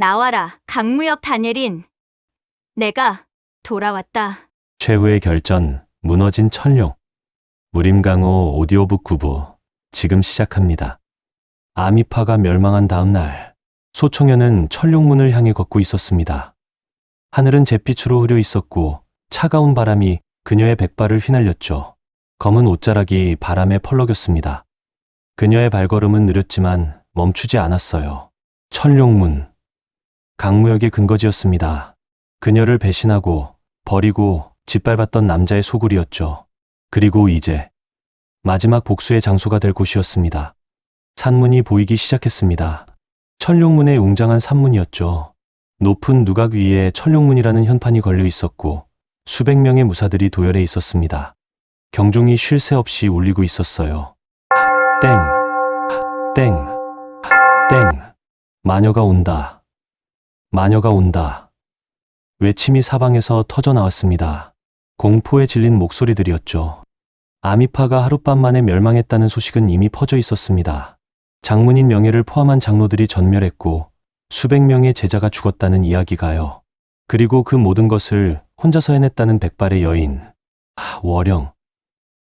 나와라, 강무역 다니엘인. 내가 돌아왔다. 최후의 결전, 무너진 천룡. 무림강호 오디오북 구부, 지금 시작합니다. 아미파가 멸망한 다음 날, 소총현은 천룡문을 향해 걷고 있었습니다. 하늘은 잿빛으로 흐려 있었고, 차가운 바람이 그녀의 백발을 휘날렸죠. 검은 옷자락이 바람에 펄럭였습니다. 그녀의 발걸음은 느렸지만 멈추지 않았어요. 천룡문. 강무역의 근거지였습니다. 그녀를 배신하고 버리고 짓밟았던 남자의 소굴이었죠. 그리고 이제 마지막 복수의 장소가 될 곳이었습니다. 산문이 보이기 시작했습니다. 천룡문의 웅장한 산문이었죠. 높은 누각 위에 천룡문이라는 현판이 걸려 있었고 수백 명의 무사들이 도열해 있었습니다. 경종이 쉴 새 없이 울리고 있었어요. 땡, 땡, 땡. 마녀가 온다. 마녀가 온다. 외침이 사방에서 터져 나왔습니다. 공포에 질린 목소리들이었죠. 아미파가 하룻밤 만에 멸망했다는 소식은 이미 퍼져 있었습니다. 장문인 명예를 포함한 장로들이 전멸했고 수백 명의 제자가 죽었다는 이야기가요. 그리고 그 모든 것을 혼자서 해냈다는 백발의 여인. 하, 월영.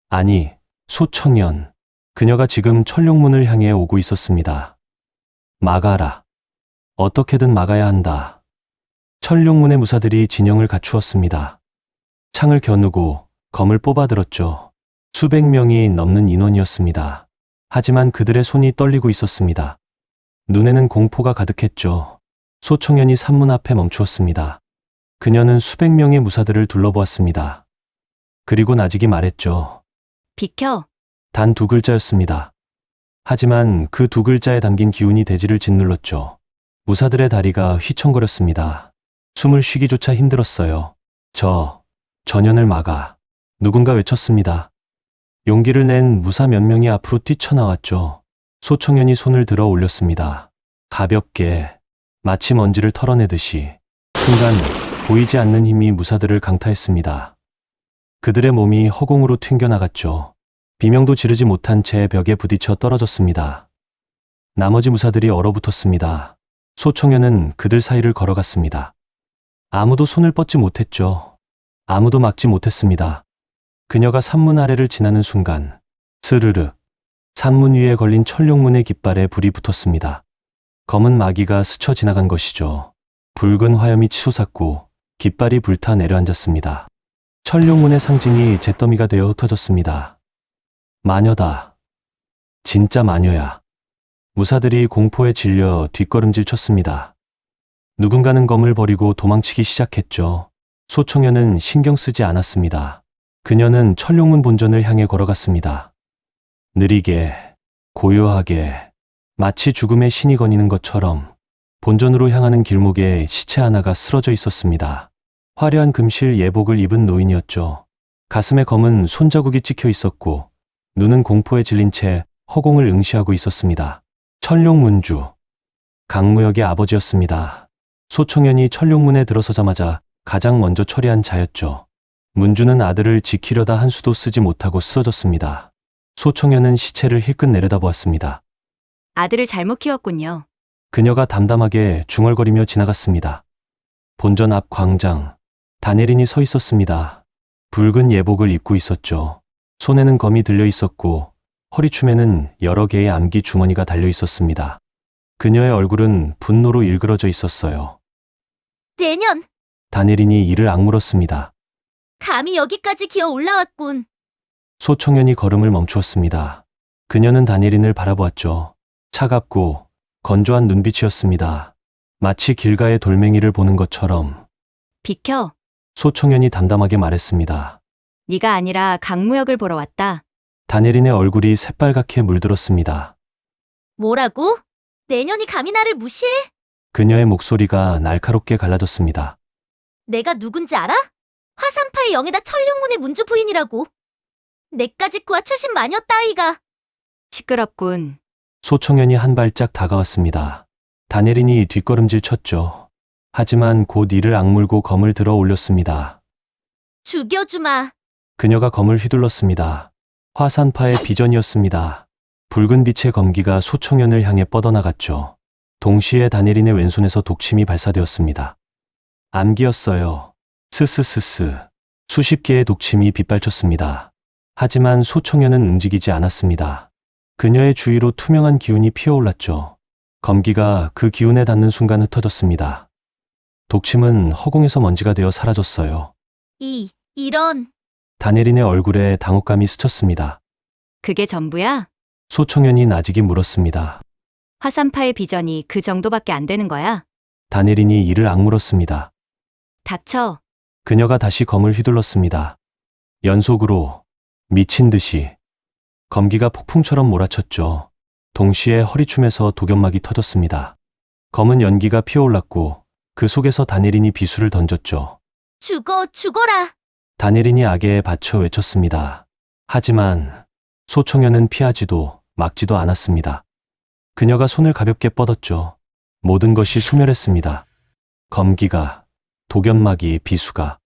아니, 소청년. 그녀가 지금 천룡문을 향해 오고 있었습니다. 막아라. 어떻게든 막아야 한다. 천룡문의 무사들이 진영을 갖추었습니다. 창을 겨누고 검을 뽑아들었죠. 수백 명이 넘는 인원이었습니다. 하지만 그들의 손이 떨리고 있었습니다. 눈에는 공포가 가득했죠. 소청년이 산문 앞에 멈추었습니다. 그녀는 수백 명의 무사들을 둘러보았습니다. 그리고 나직이 말했죠. 비켜. 단 두 글자였습니다. 하지만 그 두 글자에 담긴 기운이 대지를 짓눌렀죠. 무사들의 다리가 휘청거렸습니다. 숨을 쉬기조차 힘들었어요. 저, 전연을 막아. 누군가 외쳤습니다. 용기를 낸 무사 몇 명이 앞으로 뛰쳐나왔죠. 소청년이 손을 들어 올렸습니다. 가볍게, 마치 먼지를 털어내듯이. 순간, 보이지 않는 힘이 무사들을 강타했습니다. 그들의 몸이 허공으로 튕겨나갔죠. 비명도 지르지 못한 채 벽에 부딪혀 떨어졌습니다. 나머지 무사들이 얼어붙었습니다. 소청년은 그들 사이를 걸어갔습니다. 아무도 손을 뻗지 못했죠. 아무도 막지 못했습니다. 그녀가 산문 아래를 지나는 순간 스르르 산문 위에 걸린 천룡문의 깃발에 불이 붙었습니다. 검은 마귀가 스쳐 지나간 것이죠. 붉은 화염이 치솟았고 깃발이 불타 내려앉았습니다. 천룡문의 상징이 잿더미가 되어 흩어졌습니다. 마녀다. 진짜 마녀야. 무사들이 공포에 질려 뒷걸음질 쳤습니다. 누군가는 검을 버리고 도망치기 시작했죠. 소청년은 신경 쓰지 않았습니다. 그녀는 천룡문 본전을 향해 걸어갔습니다. 느리게, 고요하게, 마치 죽음의 신이 거니는 것처럼 본전으로 향하는 길목에 시체 하나가 쓰러져 있었습니다. 화려한 금실 예복을 입은 노인이었죠. 가슴에 검은 손자국이 찍혀 있었고 눈은 공포에 질린 채 허공을 응시하고 있었습니다. 천룡문주. 강무역의 아버지였습니다. 소청년이 천룡문에 들어서자마자 가장 먼저 처리한 자였죠. 문주는 아들을 지키려다 한 수도 쓰지 못하고 쓰러졌습니다. 소청년은 시체를 힐끗 내려다보았습니다. 아들을 잘못 키웠군요. 그녀가 담담하게 중얼거리며 지나갔습니다. 본전 앞 광장, 다네린이 서 있었습니다. 붉은 예복을 입고 있었죠. 손에는 검이 들려 있었고 허리춤에는 여러 개의 암기 주머니가 달려 있었습니다. 그녀의 얼굴은 분노로 일그러져 있었어요. 내년 다네린이 이를 악물었습니다. 감히 여기까지 기어 올라왔군. 소청년이 걸음을 멈추었습니다. 그녀는 다니엘인을 바라보았죠. 차갑고 건조한 눈빛이었습니다. 마치 길가의 돌멩이를 보는 것처럼 비켜. 소청년이 담담하게 말했습니다. 네가 아니라 강무역을 보러 왔다. 다니엘인의 얼굴이 새빨갛게 물들었습니다. 뭐라고? 내년이 감히 나를 무시해? 그녀의 목소리가 날카롭게 갈라졌습니다. 내가 누군지 알아? 화산파의 영에다 천룡문의 문주 부인이라고. 내까지 구와 출신 마녀 따위가 시끄럽군. 소청년이 한 발짝 다가왔습니다. 다니엘인이 뒷걸음질 쳤죠. 하지만 곧 이를 악물고 검을 들어 올렸습니다. 죽여주마. 그녀가 검을 휘둘렀습니다. 화산파의 비전이었습니다. 붉은 빛의 검기가 소청년을 향해 뻗어나갔죠. 동시에 다니린의 왼손에서 독침이 발사되었습니다. 암기였어요. 스스스스. 수십 개의 독침이 빗발쳤습니다. 하지만 소청년은 움직이지 않았습니다. 그녀의 주위로 투명한 기운이 피어올랐죠. 검기가 그 기운에 닿는 순간 흩어졌습니다. 독침은 허공에서 먼지가 되어 사라졌어요. 이, 이런. 다니린의 얼굴에 당혹감이 스쳤습니다. 그게 전부야? 소청년이 나직이 물었습니다. 화산파의 비전이 그 정도밖에 안 되는 거야? 다니린이 이를 악물었습니다. 닥쳐. 그녀가 다시 검을 휘둘렀습니다. 연속으로 미친 듯이 검기가 폭풍처럼 몰아쳤죠. 동시에 허리춤에서 독연막이 터졌습니다. 검은 연기가 피어올랐고 그 속에서 다니린이 비수를 던졌죠. 죽어, 죽어라. 다니린이 악에 받쳐 외쳤습니다. 하지만 소청년은 피하지도 막지도 않았습니다. 그녀가 손을 가볍게 뻗었죠. 모든 것이 소멸했습니다. 검기가, 독연막이, 비수가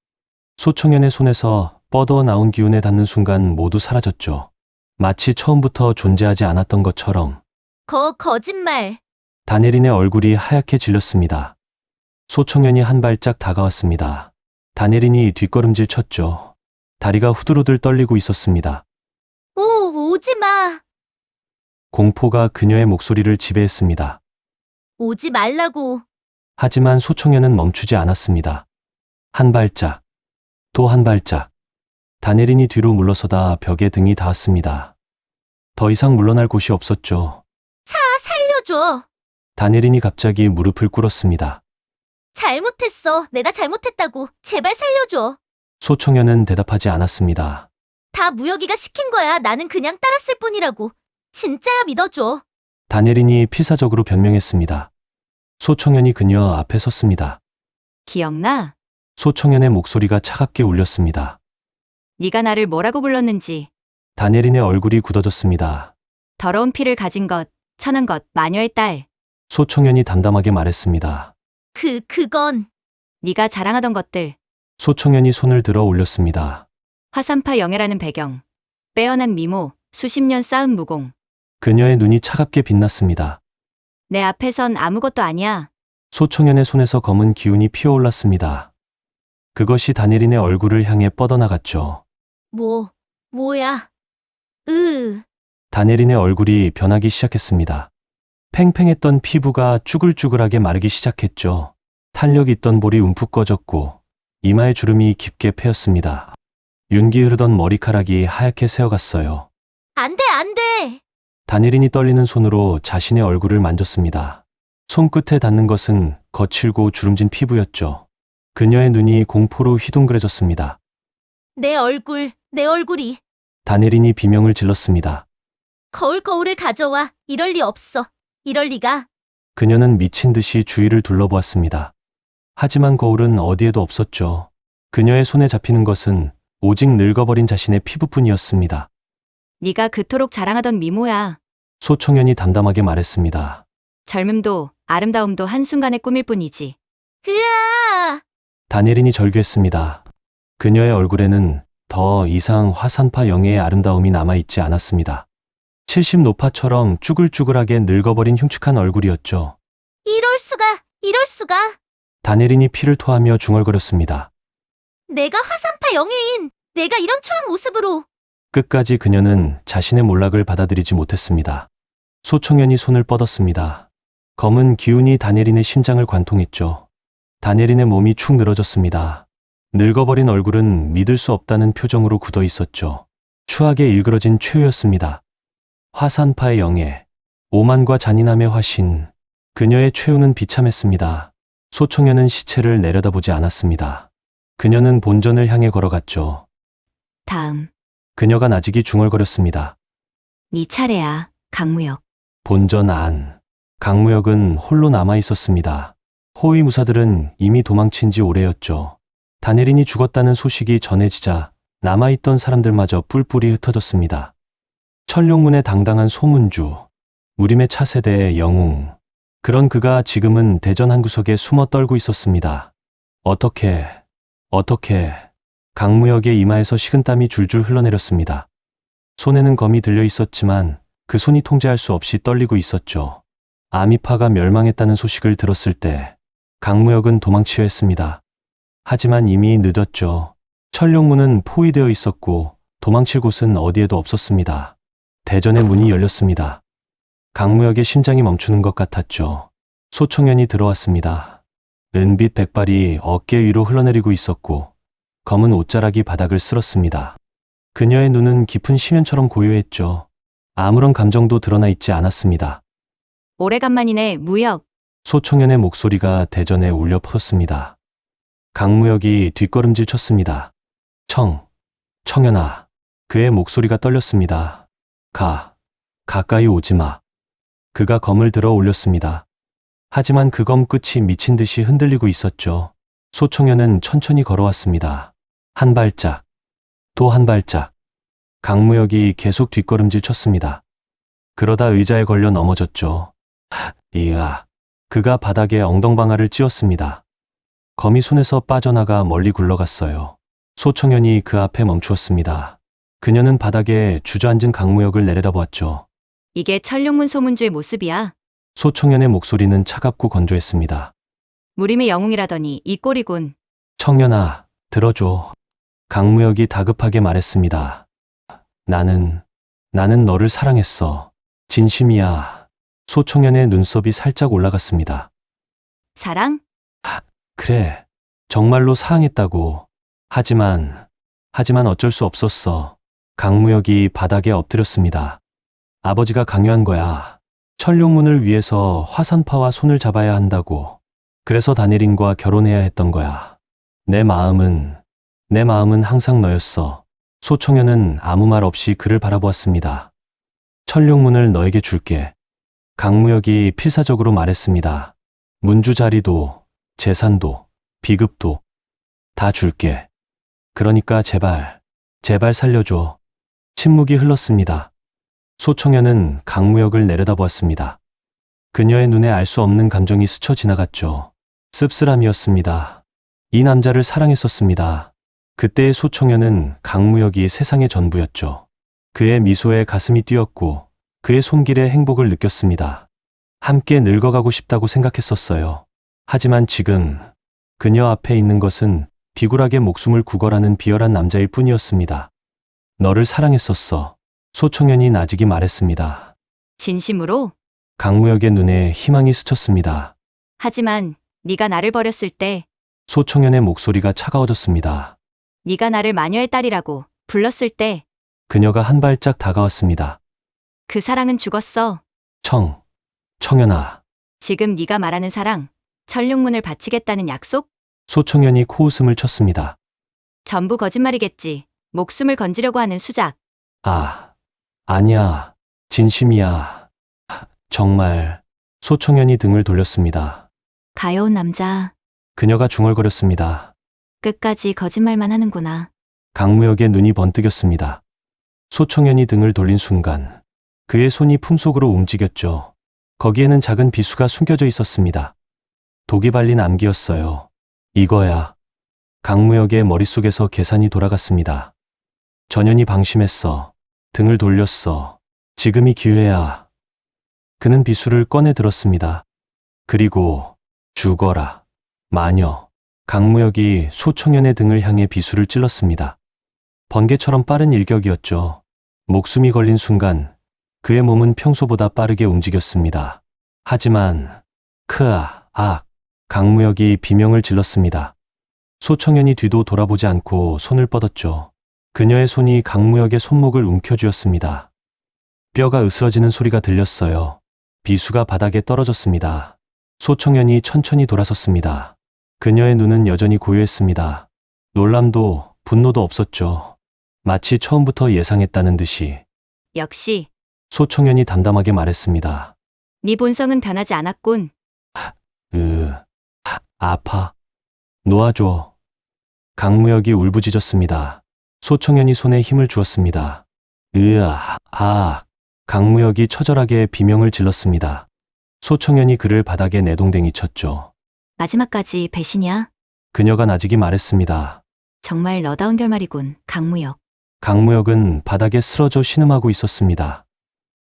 소청년의 손에서 뻗어 나온 기운에 닿는 순간 모두 사라졌죠. 마치 처음부터 존재하지 않았던 것처럼 거, 거짓말. 다니린의 얼굴이 하얗게 질렸습니다. 소청년이 한 발짝 다가왔습니다. 다니린이 뒷걸음질 쳤죠. 다리가 후들후들 떨리고 있었습니다. 오, 오지 마. 공포가 그녀의 목소리를 지배했습니다. 오지 말라고. 하지만 소청년은 멈추지 않았습니다. 한 발짝, 또 한 발짝. 다니린이 뒤로 물러서다 벽에 등이 닿았습니다. 더 이상 물러날 곳이 없었죠. 차, 살려줘. 다니린이 갑자기 무릎을 꿇었습니다. 잘못했어. 내가 잘못했다고. 제발 살려줘. 소청년은 대답하지 않았습니다. 다 무혁이가 시킨 거야. 나는 그냥 따랐을 뿐이라고. 진짜야 믿어줘. 다니린이 필사적으로 변명했습니다. 소청년이 그녀 앞에 섰습니다. 기억나? 소청년의 목소리가 차갑게 울렸습니다. 네가 나를 뭐라고 불렀는지. 다니린의 얼굴이 굳어졌습니다. 더러운 피를 가진 것, 천한 것, 마녀의 딸. 소청년이 담담하게 말했습니다. 그, 그건. 네가 자랑하던 것들. 소청년이 손을 들어 올렸습니다. 화산파 영예라는 배경. 빼어난 미모, 수십 년 쌓은 무공. 그녀의 눈이 차갑게 빛났습니다. 내 앞에선 아무것도 아니야. 소청년의 손에서 검은 기운이 피어올랐습니다. 그것이 다니린의 얼굴을 향해 뻗어나갔죠. 뭐, 뭐야. 으, 다니린의 얼굴이 변하기 시작했습니다. 팽팽했던 피부가 쭈글쭈글하게 마르기 시작했죠. 탄력 있던 볼이 움푹 꺼졌고 이마의 주름이 깊게 패였습니다. 윤기 흐르던 머리카락이 하얗게 새어갔어요. 안 돼, 안 돼. 다니린이 떨리는 손으로 자신의 얼굴을 만졌습니다. 손끝에 닿는 것은 거칠고 주름진 피부였죠. 그녀의 눈이 공포로 휘둥그레졌습니다. 내 얼굴, 내 얼굴이. 다니린이 비명을 질렀습니다. 거울 거울을 가져와. 이럴 리 없어. 이럴 리가. 그녀는 미친 듯이 주위를 둘러보았습니다. 하지만 거울은 어디에도 없었죠. 그녀의 손에 잡히는 것은 오직 늙어버린 자신의 피부뿐이었습니다. 네가 그토록 자랑하던 미모야. 소청년이 담담하게 말했습니다. 젊음도 아름다움도 한순간의 꿈일 뿐이지. 으아! 다니린이 절규했습니다. 그녀의 얼굴에는 더 이상 화산파 영예의 아름다움이 남아있지 않았습니다. 70 노파처럼 쭈글쭈글하게 늙어버린 흉측한 얼굴이었죠. 이럴 수가, 이럴 수가. 다니린이 피를 토하며 중얼거렸습니다. 내가 화산파 영예인. 내가 이런 추한 모습으로. 끝까지 그녀는 자신의 몰락을 받아들이지 못했습니다. 소청년이 손을 뻗었습니다. 검은 기운이 다니린의 심장을 관통했죠. 다니린의 몸이 축 늘어졌습니다. 늙어버린 얼굴은 믿을 수 없다는 표정으로 굳어 있었죠. 추하게 일그러진 최후였습니다. 화산파의 영예, 오만과 잔인함의 화신, 그녀의 최후는 비참했습니다. 소청년은 시체를 내려다보지 않았습니다. 그녀는 본전을 향해 걸어갔죠. 다음. 그녀가 나직이 중얼거렸습니다. 네 차례야, 강무혁. 본전 안. 강무역은 홀로 남아 있었습니다. 호위 무사들은 이미 도망친 지 오래였죠. 다니린이 죽었다는 소식이 전해지자 남아있던 사람들마저 뿔뿔이 흩어졌습니다. 천룡문의 당당한 소문주, 우림의 차세대의 영웅. 그런 그가 지금은 대전 한 구석에 숨어 떨고 있었습니다. 어떻게, 어떻게, 강무역의 이마에서 식은땀이 줄줄 흘러내렸습니다. 손에는 검이 들려 있었지만 그 손이 통제할 수 없이 떨리고 있었죠. 아미파가 멸망했다는 소식을 들었을 때 강무혁은 도망치려 했습니다. 하지만 이미 늦었죠. 천룡문은 포위되어 있었고 도망칠 곳은 어디에도 없었습니다. 대전의 문이 열렸습니다. 강무혁의 심장이 멈추는 것 같았죠. 소총현이 들어왔습니다. 은빛 백발이 어깨 위로 흘러내리고 있었고 검은 옷자락이 바닥을 쓸었습니다. 그녀의 눈은 깊은 심연처럼 고요했죠. 아무런 감정도 드러나 있지 않았습니다. 오래간만이네, 무역. 소총현의 목소리가 대전에 울려 퍼졌습니다. 강무혁이 뒷걸음질 쳤습니다. 청, 청현아. 그의 목소리가 떨렸습니다. 가, 가까이 오지 마. 그가 검을 들어 올렸습니다. 하지만 그 검 끝이 미친 듯이 흔들리고 있었죠. 소총현은 천천히 걸어왔습니다. 한 발짝, 또 한 발짝. 강무혁이 계속 뒷걸음질 쳤습니다. 그러다 의자에 걸려 넘어졌죠. 하, 이야. 그가 바닥에 엉덩방아를 찧었습니다. 검이 손에서 빠져나가 멀리 굴러갔어요. 소청현이 그 앞에 멈추었습니다. 그녀는 바닥에 주저앉은 강무혁을 내려다보았죠. 이게 천룡문 소문주의 모습이야. 소청현의 목소리는 차갑고 건조했습니다. 무림의 영웅이라더니 이 꼴이군. 청년아, 들어줘. 강무혁이 다급하게 말했습니다. 나는, 나는 너를 사랑했어. 진심이야. 소청현의 눈썹이 살짝 올라갔습니다. 사랑? 그래, 정말로 사랑했다고. 하지만, 하지만 어쩔 수 없었어. 강무혁이 바닥에 엎드렸습니다. 아버지가 강요한 거야. 천룡문을 위해서 화산파와 손을 잡아야 한다고. 그래서 다니린과 결혼해야 했던 거야. 내 마음은, 내 마음은 항상 너였어. 소청현은 아무 말 없이 그를 바라보았습니다. 천룡문을 너에게 줄게. 강무혁이 필사적으로 말했습니다. 문주 자리도, 재산도, 비급도 다 줄게. 그러니까 제발, 제발 살려줘. 침묵이 흘렀습니다. 소청현은 강무혁을 내려다보았습니다. 그녀의 눈에 알 수 없는 감정이 스쳐 지나갔죠. 씁쓸함이었습니다. 이 남자를 사랑했었습니다. 그때의 소청현은 강무혁이 세상의 전부였죠. 그의 미소에 가슴이 뛰었고 그의 손길에 행복을 느꼈습니다. 함께 늙어가고 싶다고 생각했었어요. 하지만 지금 그녀 앞에 있는 것은 비굴하게 목숨을 구걸하는 비열한 남자일 뿐이었습니다. 너를 사랑했었어. 소청현이 나직이 말했습니다. 진심으로? 강무혁의 눈에 희망이 스쳤습니다. 하지만 네가 나를 버렸을 때 소청현의 목소리가 차가워졌습니다. 네가 나를 마녀의 딸이라고 불렀을 때 그 그녀가 한 발짝 다가왔습니다. 사랑은 죽었어. 청, 청현아. 지금 네가 말하는 사랑, 천룡문을 바치겠다는 약속? 소청현이 코웃음을 쳤습니다. 전부 거짓말이겠지. 목숨을 건지려고 하는 수작. 아, 아니야. 진심이야. 하, 정말. 소청현이 등을 돌렸습니다. 가여운 남자. 그녀가 중얼거렸습니다. 끝까지 거짓말만 하는구나. 강무혁의 눈이 번뜩였습니다. 소청현이 등을 돌린 순간 그의 손이 품속으로 움직였죠. 거기에는 작은 비수가 숨겨져 있었습니다. 독이 발린 암기였어요. 이거야. 강무혁의 머릿속에서 계산이 돌아갔습니다. 전현이 방심했어. 등을 돌렸어. 지금이 기회야. 그는 비수를 꺼내 들었습니다. 그리고 죽어라. 마녀. 강무혁이 소청현의 등을 향해 비수를 찔렀습니다. 번개처럼 빠른 일격이었죠. 목숨이 걸린 순간 그의 몸은 평소보다 빠르게 움직였습니다. 하지만 크아, 악, 강무혁이 비명을 질렀습니다. 소청현이 뒤도 돌아보지 않고 손을 뻗었죠. 그녀의 손이 강무혁의 손목을 움켜쥐었습니다. 뼈가 으스러지는 소리가 들렸어요. 비수가 바닥에 떨어졌습니다. 소청현이 천천히 돌아섰습니다. 그녀의 눈은 여전히 고요했습니다. 놀람도 분노도 없었죠. 마치 처음부터 예상했다는 듯이 역시 소청현이 담담하게 말했습니다. 네 본성은 변하지 않았군. 으, 하, 아파. 놓아줘. 강무혁이 울부짖었습니다. 소청현이 손에 힘을 주었습니다. 으아, 아. 강무혁이 처절하게 비명을 질렀습니다. 소청현이 그를 바닥에 내동댕이 쳤죠. 마지막까지 배신이야? 그녀가 나직이 말했습니다. 정말 너다운 결말이군, 강무역. 강무혁은 바닥에 쓰러져 신음하고 있었습니다.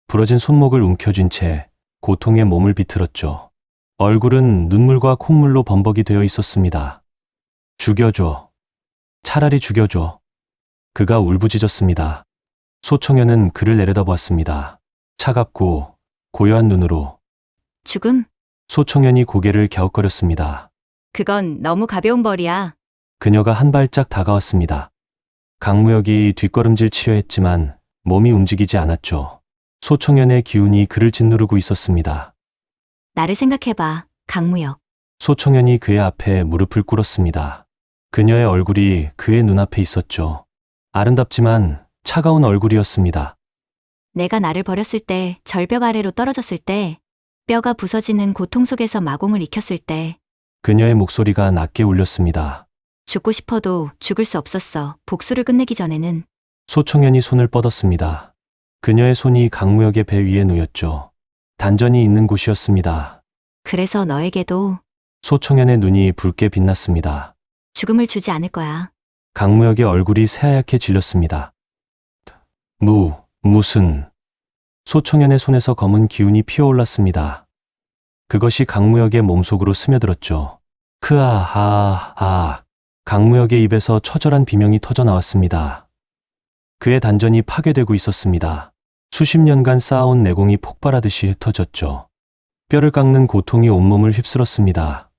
부러진 손목을 움켜쥔 채 고통에 몸을 비틀었죠. 얼굴은 눈물과 콧물로 범벅이 되어 있었습니다. 죽여줘. 차라리 죽여줘. 그가 울부짖었습니다. 소청현은 그를 내려다보았습니다. 차갑고 고요한 눈으로 죽음? 소청현이 고개를 갸웃거렸습니다. 그건 너무 가벼운 벌이야. 그녀가 한 발짝 다가왔습니다. 강무혁이 뒷걸음질 치려 했지만 몸이 움직이지 않았죠. 소청현의 기운이 그를 짓누르고 있었습니다. 나를 생각해봐, 강무혁. 소청현이 그의 앞에 무릎을 꿇었습니다. 그녀의 얼굴이 그의 눈앞에 있었죠. 아름답지만 차가운 얼굴이었습니다. 내가 나를 버렸을 때, 절벽 아래로 떨어졌을 때, 뼈가 부서지는 고통 속에서 마공을 익혔을 때, 그녀의 목소리가 낮게 울렸습니다. 죽고 싶어도 죽을 수 없었어. 복수를 끝내기 전에는. 소청현이 손을 뻗었습니다. 그녀의 손이 강무혁의 배 위에 놓였죠. 단전이 있는 곳이었습니다. 그래서 너에게도 소청현의 눈이 붉게 빛났습니다. 죽음을 주지 않을 거야. 강무혁의 얼굴이 새하얗게 질렸습니다. 무, 무슨. 소청현의 손에서 검은 기운이 피어올랐습니다. 그것이 강무혁의 몸속으로 스며들었죠. 크아하하. 강무혁의 입에서 처절한 비명이 터져 나왔습니다. 그의 단전이 파괴되고 있었습니다. 수십 년간 쌓아온 내공이 폭발하듯이 흩어졌죠. 뼈를 깎는 고통이 온몸을 휩쓸었습니다.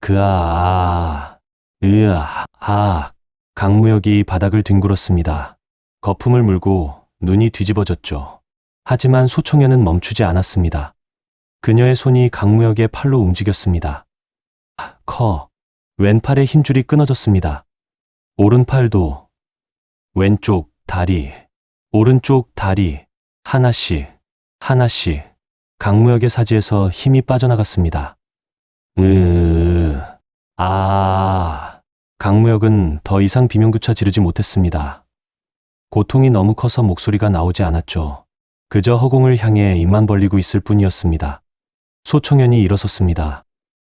그아, 으아, 하. 강무혁이 바닥을 뒹굴었습니다. 거품을 물고 눈이 뒤집어졌죠. 하지만 소청현은 멈추지 않았습니다. 그녀의 손이 강무혁의 팔로 움직였습니다. 하, 커. 왼팔의 힘줄이 끊어졌습니다. 오른팔도, 왼쪽 다리, 오른쪽 다리, 하나씩, 하나씩, 강무혁의 사지에서 힘이 빠져나갔습니다. 으, 아, 강무혁은 더 이상 비명조차 지르지 못했습니다. 고통이 너무 커서 목소리가 나오지 않았죠. 그저 허공을 향해 입만 벌리고 있을 뿐이었습니다. 소청현이 일어섰습니다.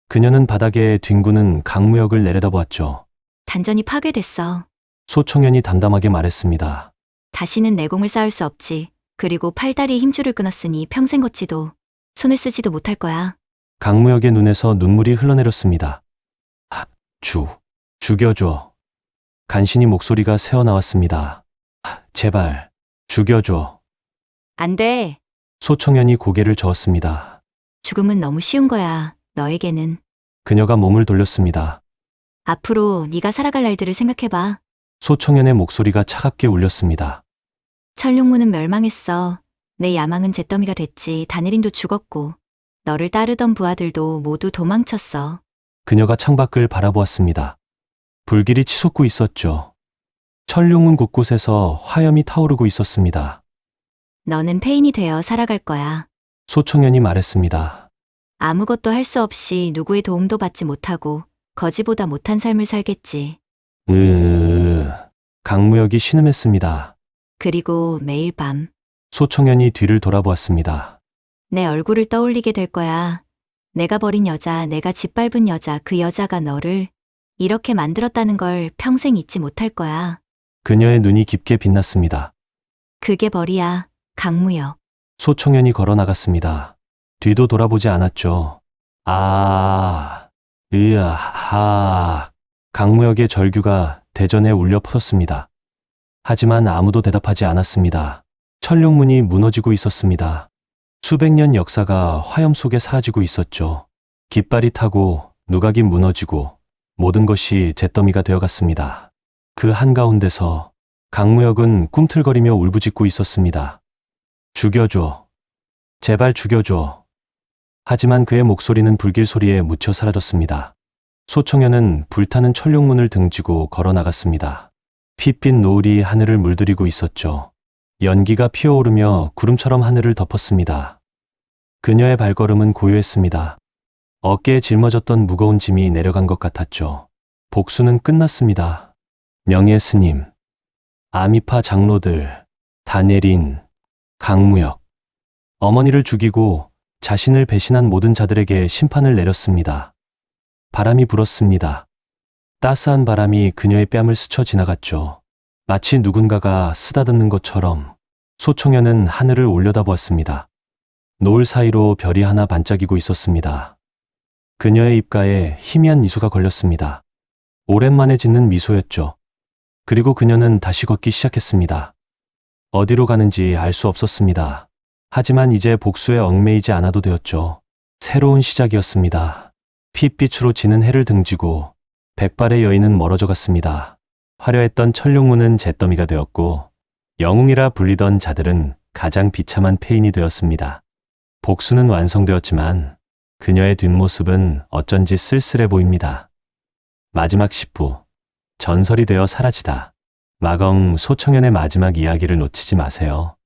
그녀는 바닥에 뒹구는 강무혁을 내려다보았죠. 단전이 파괴됐어. 소청현이 담담하게 말했습니다. 다시는 내공을 쌓을 수 없지. 그리고 팔다리에 힘줄을 끊었으니 평생 걷지도 손을 쓰지도 못할 거야. 강무혁의 눈에서 눈물이 흘러내렸습니다. 하, 주, 죽여줘. 간신히 목소리가 새어나왔습니다. 하, 제발, 죽여줘. 안 돼. 소청현이 고개를 저었습니다. 죽음은 너무 쉬운 거야. 너에게는. 그녀가 몸을 돌렸습니다. 앞으로 네가 살아갈 날들을 생각해봐. 소청현의 목소리가 차갑게 울렸습니다. 천룡문은 멸망했어. 내 야망은 잿더미가 됐지. 다니린도 죽었고. 너를 따르던 부하들도 모두 도망쳤어. 그녀가 창밖을 바라보았습니다. 불길이 치솟고 있었죠. 천룡문 곳곳에서 화염이 타오르고 있었습니다. 너는 폐인이 되어 살아갈 거야. 소청현이 말했습니다. 아무것도 할 수 없이 누구의 도움도 받지 못하고 거지보다 못한 삶을 살겠지. 으, 강무혁이 신음했습니다. 그리고 매일 밤 내 소청현이 뒤를 돌아보았습니다. 얼굴을 떠올리게 될 거야. 내가 버린 여자, 내가 짓밟은 여자, 그 여자가 너를 이렇게 만들었다는 걸 평생 잊지 못할 거야. 그녀의 눈이 깊게 빛났습니다. 그게 벌이야, 강무혁. 소청현이 걸어 나갔습니다. 뒤도 돌아보지 않았죠. 아, 으아, 하. 강무혁의 절규가 대전에 울려 퍼졌습니다. 하지만 아무도 대답하지 않았습니다. 천룡문이 무너지고 있었습니다. 수백 년 역사가 화염 속에 사라지고 있었죠. 깃발이 타고 누각이 무너지고 모든 것이 잿더미가 되어갔습니다. 그 한가운데서 강무혁은 꿈틀거리며 울부짖고 있었습니다. 죽여줘. 제발 죽여줘. 하지만 그의 목소리는 불길 소리에 묻혀 사라졌습니다. 소청현은 불타는 천룡문을 등지고 걸어 나갔습니다. 핏빛 노을이 하늘을 물들이고 있었죠. 연기가 피어오르며 구름처럼 하늘을 덮었습니다. 그녀의 발걸음은 고요했습니다. 어깨에 짊어졌던 무거운 짐이 내려간 것 같았죠. 복수는 끝났습니다. 명예 스님, 아미파 장로들, 다네린, 강무혁, 어머니를 죽이고 자신을 배신한 모든 자들에게 심판을 내렸습니다. 바람이 불었습니다. 따스한 바람이 그녀의 뺨을 스쳐 지나갔죠. 마치 누군가가 쓰다듬는 것처럼 소청현은 하늘을 올려다보았습니다. 노을 사이로 별이 하나 반짝이고 있었습니다. 그녀의 입가에 희미한 미소가 걸렸습니다. 오랜만에 짓는 미소였죠. 그리고 그녀는 다시 걷기 시작했습니다. 어디로 가는지 알 수 없었습니다. 하지만 이제 복수에 얽매이지 않아도 되었죠. 새로운 시작이었습니다. 핏빛으로 지는 해를 등지고 백발의 여인은 멀어져 갔습니다. 화려했던 천룡문은 잿더미가 되었고 영웅이라 불리던 자들은 가장 비참한 폐인이 되었습니다. 복수는 완성되었지만 그녀의 뒷모습은 어쩐지 쓸쓸해 보입니다. 마지막 10부 전설이 되어 사라지다. 마검 소청연의 마지막 이야기를 놓치지 마세요.